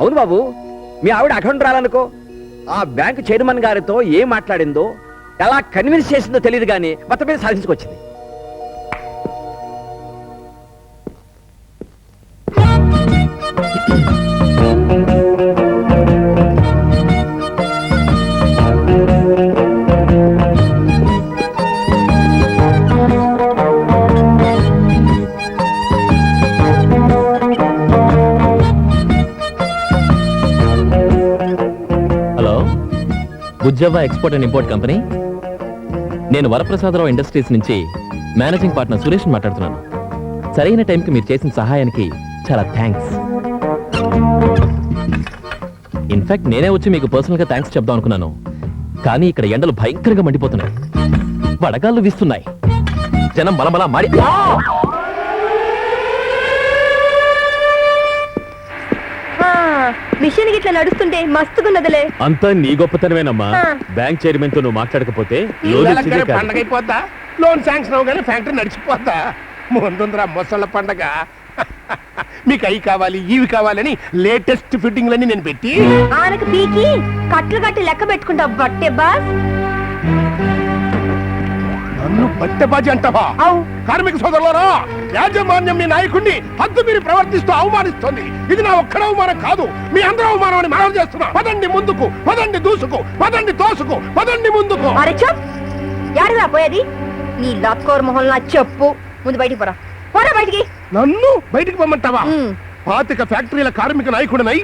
అవును బాబు. మీ ఆవిడ అకౌంట్ రాలనుకో ఆ బ్యాంకు చైర్మన్ గారితో ఏం మాట్లాడిందో ఎలా కన్విన్స్ చేసిందో తెలియదు కానీ మొత్తం మీద సాధించుకొచ్చింది. ఉజ్జవ్వ ఎక్స్పోర్ట్ అండ్ ఇంపోర్ట్ కంపెనీ నేను వరప్రసాదరావు ఇండస్ట్రీస్ నుంచి మేనేజింగ్ పార్ట్నర్ సురేష్ మాట్లాడుతున్నాను. సరైన టైంకి మీరు చేసిన సహాయానికి చాలా థ్యాంక్స్ ఇన్ఫాక్ట్ నేనే వచ్చి మీకు పర్సనల్గా థ్యాంక్స్ చెప్దాం అనుకున్నాను. కానీ ఇక్కడ ఎండలు భయంకరంగా మండిపోతున్నాయి. వడగాళ్ళు వీస్తున్నాయి. జనం బలబల మాడి ఆ! ఆ, మిషన్ గిట్లా నడుస్తుంటే మస్తుగున్నదిలే. అంతా నీ గొప్పతనమేనమ్మా. బ్యాంక్ చైర్మన్తో నువ్వు మాట్లాడకపోతే పండగ అయిపోద్దా లోన్ శాంక్షన్ అవగానే ఫ్యాక్టరీ నడిచిపోద్దా? ముందుందిరా మొసళ్ళ పండగ. మీకు అవి కావాలి ఇవి కావాలని లేటెస్ట్ ఫిట్టింగ్లన్నీ నేను పెట్టి. ఆనకు పీకి కట్లు కట్టి లెక్క పెట్టుకుంటా బట్టే బాస్. నన్ను బట్టెబాజీ అంటావా? కార్మిక సోదరులారా యాజమాన్యం మీ నాయకుడిని హద్దు మీరు ప్రవర్తిస్తూ అవమానిస్తోంది. ఇది నా ఒక్కడ అవమానం కాదు మీ అందరూ అవమానం అని మనం చేస్తున్నా. పదండి ముందుకు పదండి దూసుకు పదండి తోసుకు పదండి ముందుకు. యాడిరా పోయేది? నీ లక్కోర్ మొహల్ నా చెప్పు. ముందు బయటికి పోరా. పోరా బయటికి. నన్ను బయటికి పొమ్మంటావా. పాతిక ఫ్యాక్టరీల కార్మిక నాయకుడనై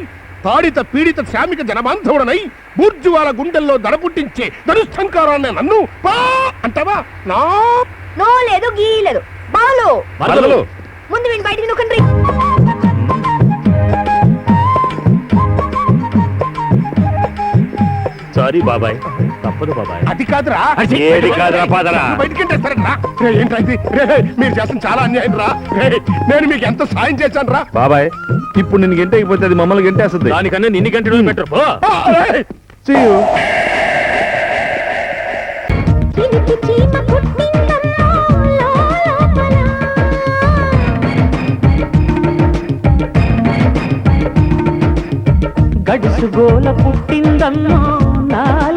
తాడిత పీడిత శ్రామిక జనబాంధవుడనై బూర్జువాల గుండెల్లో దడ పుట్టించే ధనుస్థంకారాన్ని నన్ను పా అంటావా? నా? నో లేదు గీ లేదు. బాలు. ముందు బయటికి నుకండ్రి సారీ బాబాయ్. తప్పదు బాబాయ్. అది కాదురా. ఏది కాదురా, పాదరా. రే? రే, మీరు చేసిన చాలా అన్యాయం రా. రే, నేను మీకు ఎంత సాయం చేశాను రా? బాబాయ్ ఇప్పుడు నిన్ను గంట అయిపోతే అది మమ్మల్ని గంటేస్తుంది. దానికన్నా నిన్ను గంటలు బెటర్ పో. గడుసుగోల పుట్టిందమ్మా. నాలో